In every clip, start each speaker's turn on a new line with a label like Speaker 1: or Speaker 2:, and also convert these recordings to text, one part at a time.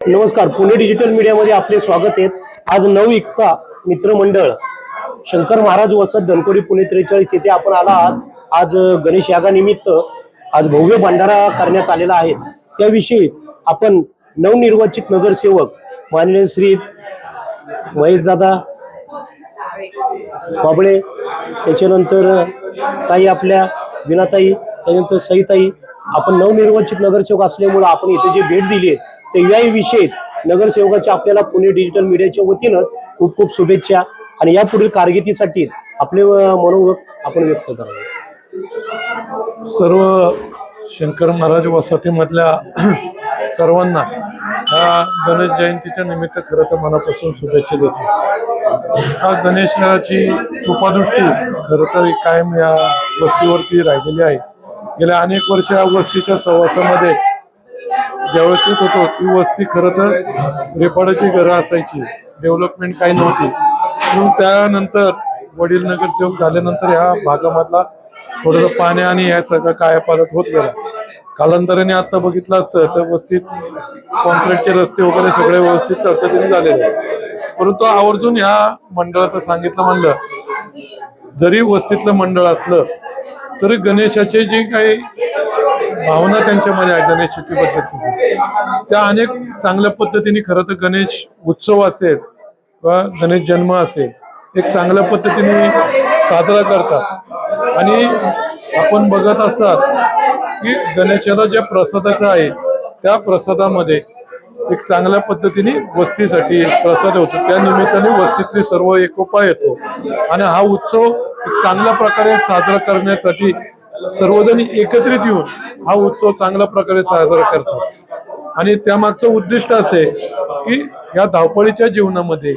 Speaker 1: नमस्कार पुणे डिजिटल मीडियामध्ये आपले स्वागत आहे. आज नऊ इक्का मित्रमंडळ शंकर महाराज वसत धनकोडी पुणे त्रेचाळीस येथे आपण आला आहात. आज गणेश यागानिमित्त आज भव्य भंडारा करण्यात आलेला आहे. त्याविषयी आपण नवनिर्वाचित नगरसेवक माननीय श्री महेशदादा बाबळे त्याच्यानंतर ताई आपल्या विनाताई त्याच्यानंतर सईताई आपण नवनिर्वाचित नगरसेवक असल्यामुळं आपण इथे जे भेट दिली आहे तर याविषयी नगरसेवकाच्या आपल्याला पुणे डिजिटल मीडियाच्या वतीनं खूप खूप शुभेच्छा. आणि यापुढील कारकिर्दीसाठी आपले अं, मनोगत आपण व्यक्त करावे.
Speaker 2: सर्व शंकर महाराज वसाहतीमधल्या सर्वांना हा गणेश जयंतीच्या निमित्त खरं तर मनापासून शुभेच्छा देतो. हा गणेशाची कृपादृष्टी खरं तर कायम या वस्तीवरती राहिलेली आहे. गेल्या अनेक वर्ष या वस्तीच्या सहवासामध्ये ज्यावेळेस येत होतो ती वस्ती खरं तर रेपाडाची घरं असायची. डेव्हलपमेंट काही नव्हती. म्हणून त्यानंतर वडील नगरसेवक झाल्यानंतर ह्या भागामधला थोडंसं पाणी आणि या सगळं कायापालट होत गेला. कालांतराने आता बघितलं असतं तर वस्तीत कॉन्क्रीटचे रस्ते वगैरे सगळे व्यवस्थित पद्धतीने झालेले आहेत. परंतु आवर्जून ह्या मंडळाचं सांगितलं म्हणलं जरी वस्तीतलं मंडळ असलं तरी गणेशाचे जे काही भावना त्यांच्यामध्ये आहे गणेश चतुर्थी त्या अनेक चांगल्या पद्धतीने खरं तर गणेश उत्सव असेल किंवा गणेश जन्म असेल एक चांगल्या पद्धतीने साजरा करतात. आणि आपण बघत असतात की गणेशाला ज्या प्रसादाचं आहे त्या प्रसादामध्ये एक चांगल्या पद्धतीने वस्तीसाठी प्रसाद होतो. त्या निमित्ताने वस्तीतली सर्व एकोपा येतो. आणि हा उत्सव चांगल्या प्रकारे साजरा करण्यासाठी सर्वजण एकत्रित येऊन हा उत्सव चांगल्या प्रकारे साजरा करतात. आणि त्यामागचं उद्दिष्ट असे की या धावपळीच्या जीवनामध्ये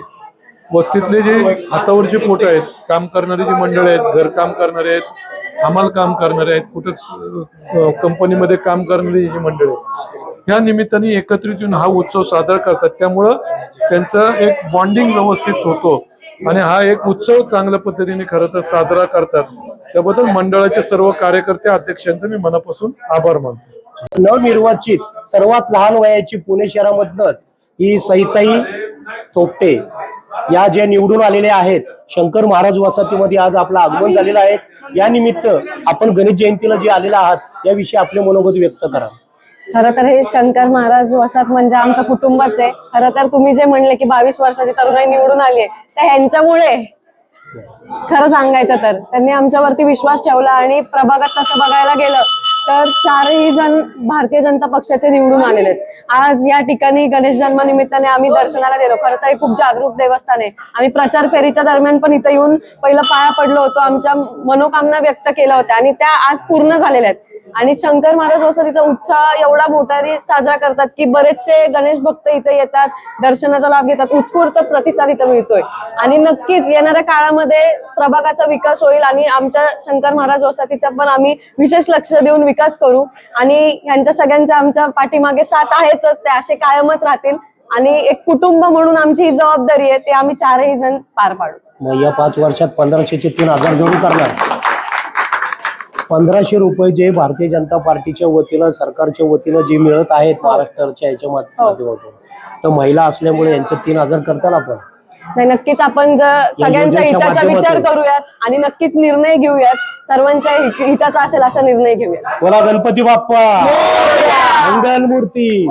Speaker 2: वस्तीतले जे हातावरची पोट आहेत काम करणारी जी मंडळ आहेत घरकाम करणारे आहेत हमाल काम करणारे आहेत कुठं कंपनीमध्ये काम करणारी जी मंडळ आहेत ह्या निमित्ताने एकत्रित येऊन हा उत्सव साजरा करतात. त्यामुळं त्यांचं एक बॉन्डिंग व्यवस्थित होतो. आणि हा एक उत्सव चांगल्या पद्धतीने खरं तर साजरा करतात. त्याबद्दल मंडळाचे सर्व कार्यकर्ते अध्यक्षांचे मी मनापासून आभार मानतो.
Speaker 1: नवनिर्वाचित सर्वात लहान वयाची पुणे शहरामधनं ही सहिताई थोपटे या ज्या निवडून आलेल्या आहेत शंकर महाराज वसाहतीमध्ये आज आपलं आगमन झालेलं आहे. या निमित्त आपण गणेश जयंतीला जे आलेला आहात याविषयी आपले मनोगत व्यक्त करा.
Speaker 3: खरं तर हे शंकर महाराज वसात म्हणजे आमचं कुटुंबच आहे. खरं तर तुम्ही जे म्हणले की बावीस वर्षाची तरुणाई निवडून आली आहे तर ह्यांच्यामुळे खरं सांगायचं तर त्यांनी आमच्यावरती विश्वास ठेवला आणि प्रभागात तसं बघायला गेलं तर चारही जण भारतीय जनता पक्षाचे निवडून आलेले आहेत. आज या ठिकाणी गणेश जन्मानिमित्ताने आम्ही दर्शनाला गेलो. खरं तर हे खूप जागरूक देवस्थान आहे. आम्ही प्रचार फेरीच्या दरम्यान पण इथं येऊन पहिलं पाया पडलो होतो. आमच्या मनोकामना व्यक्त केल्या होत्या आणि त्या आज पूर्ण झालेल्या आहेत. आणि शंकर महाराज वसतीचा उत्साह एवढा मोठ्याने साजरा करतात की बरेचसे गणेश भक्त इथे येतात दर्शनाचा लाभ घेतात. उत्स्फूर्त प्रतिसाद इथं मिळतोय. आणि नक्कीच येणाऱ्या काळामध्ये प्रभागाचा विकास होईल आणि आमच्या शंकर महाराज वसतीचा पण आम्ही विशेष लक्ष देऊन विकास करू. आणि ह्यांच्या सगळ्यांच्या आमच्या पाठीमागे साथ आहेच ते असे कायमच राहतील. आणि एक कुटुंब म्हणून आमची ही जबाबदारी आहे ते आम्ही चारही जण पार पाडू.
Speaker 1: मग या पाच वर्षात पंधराशेचे तीन हजार जरूर करणार. पंधराशे रुपये जे भारतीय जनता पार्टीच्या वतीनं सरकारच्या वतीनं जे मिळत आहेत महाराष्ट्राच्या याच्या माध-
Speaker 3: हो.
Speaker 1: माध्यमातून तर महिला असल्यामुळे यांचे तीन हजार करताल आपण?
Speaker 3: नाही नक्कीच आपण जर सगळ्यांच्या
Speaker 1: योजनेच्या
Speaker 3: हिताचा विचार. करूयात आणि नक्कीच निर्णय घेऊयात सर्वांच्या हित- हिताचा असेल असा निर्णय घेऊयात.
Speaker 1: बोला गणपती बाप्पा. मंगल मूर्ती